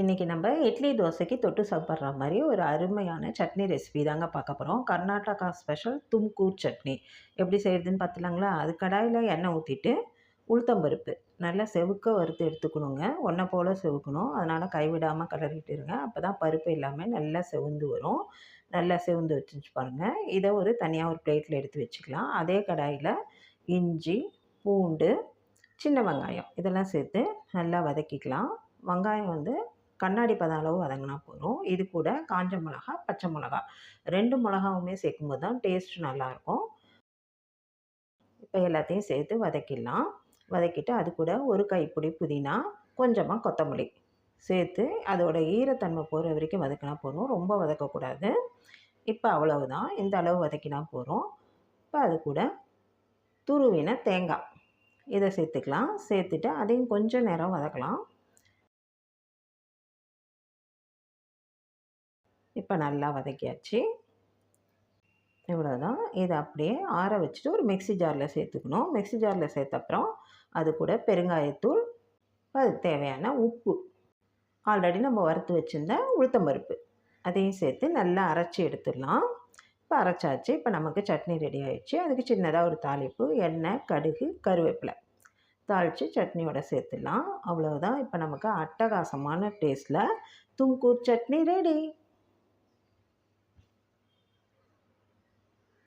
இன்றைக்கி நம்ம இட்லி தோசைக்கு தொட்டு சாப்பிட்ற மாதிரி ஒரு அருமையான சட்னி ரெசிபி தாங்க பார்க்க போகிறோம் கர்நாடகா ஸ்பெஷல் தும்கூர் சட்னி. எப்படி செய்கிறதுன்னு பார்த்துலாங்களா அது கடாயில் எண்ணெய் ஊற்றிட்டு உளுத்தம்பருப்பு நல்லா செவுக்க வறுத்து எடுத்துக்கணுங்க. ஒன்றை போல் செவுக்கணும். அதனால் கைவிடாமல் கிளறிட்டு இருங்க. அப்போ தான் பருப்பு எல்லாமே நல்லா செவுந்து வரும். நல்லா செவுந்து வச்சுச்சு பாருங்கள் இதை ஒரு தனியாக ஒரு பிளேட்டில் எடுத்து வச்சுக்கலாம். அதே கடாயில் இஞ்சி பூண்டு சின்ன வெங்காயம். இதெல்லாம் சேர்த்து நல்லா வதக்கிக்கலாம். வெங்காயம் வந்து கண்ணாடி பதம் அளவு வதங்கினா போதும். இது கூட காஞ்ச மிளகா பச்சை மிளகா. ரெண்டு மிளகாவுமே சேர்க்கும்போது தான் டேஸ்ட் நல்லாயிருக்கும். இப்போ எல்லாத்தையும் சேர்த்து வதக்கிடலாம். வதக்கிட்டு அது கூட ஒரு கைப்பிடி புதினா கொஞ்சமாக கொத்தமல்லி சேர்த்து அதோட ஈரத்தன்மை போகிற வரைக்கும் வதக்கினா போதும். ரொம்ப வதக்கக்கூடாது. இப்போ அவ்வளவுதான். இந்த அளவு வதக்கினா போகிறோம் இப்போ அது கூட துருவின தேங்காய். இதை சேர்த்துக்கலாம். சேர்த்துட்டு அதையும் கொஞ்சம் நேரம் வதக்கலாம். இப்போ நல்லா வதக்கியாச்சு. இவ்வளோதான் இதை அப்படியே ஆற வச்சுட்டு ஒரு மிக்சி ஜாரில் சேர்த்துக்கணும். மிக்சி ஜாரில் சேர்த்த அப்புறம் அது கூட பெருங்காயத்தூள் அது தேவையான உப்பு. ஆல்ரெடி நம்ம வறுத்து வச்சுருந்த உளுத்தம்பருப்பு. அதையும் சேர்த்து நல்லா அரைச்சி எடுத்துடலாம். இப்போ அரைச்சாச்சு. இப்போ நமக்கு சட்னி ரெடி ஆகிடுச்சு அதுக்கு சின்னதாக ஒரு தாளிப்பு எண்ணெய் கடுகு கருவேப்பிலை. தாளித்து சட்னியோட சேர்த்துடலாம். அவ்வளோதான் இப்போ நமக்கு அட்டகாசமான டேஸ்ட்டில் தும்கூர் சட்னி ரெடி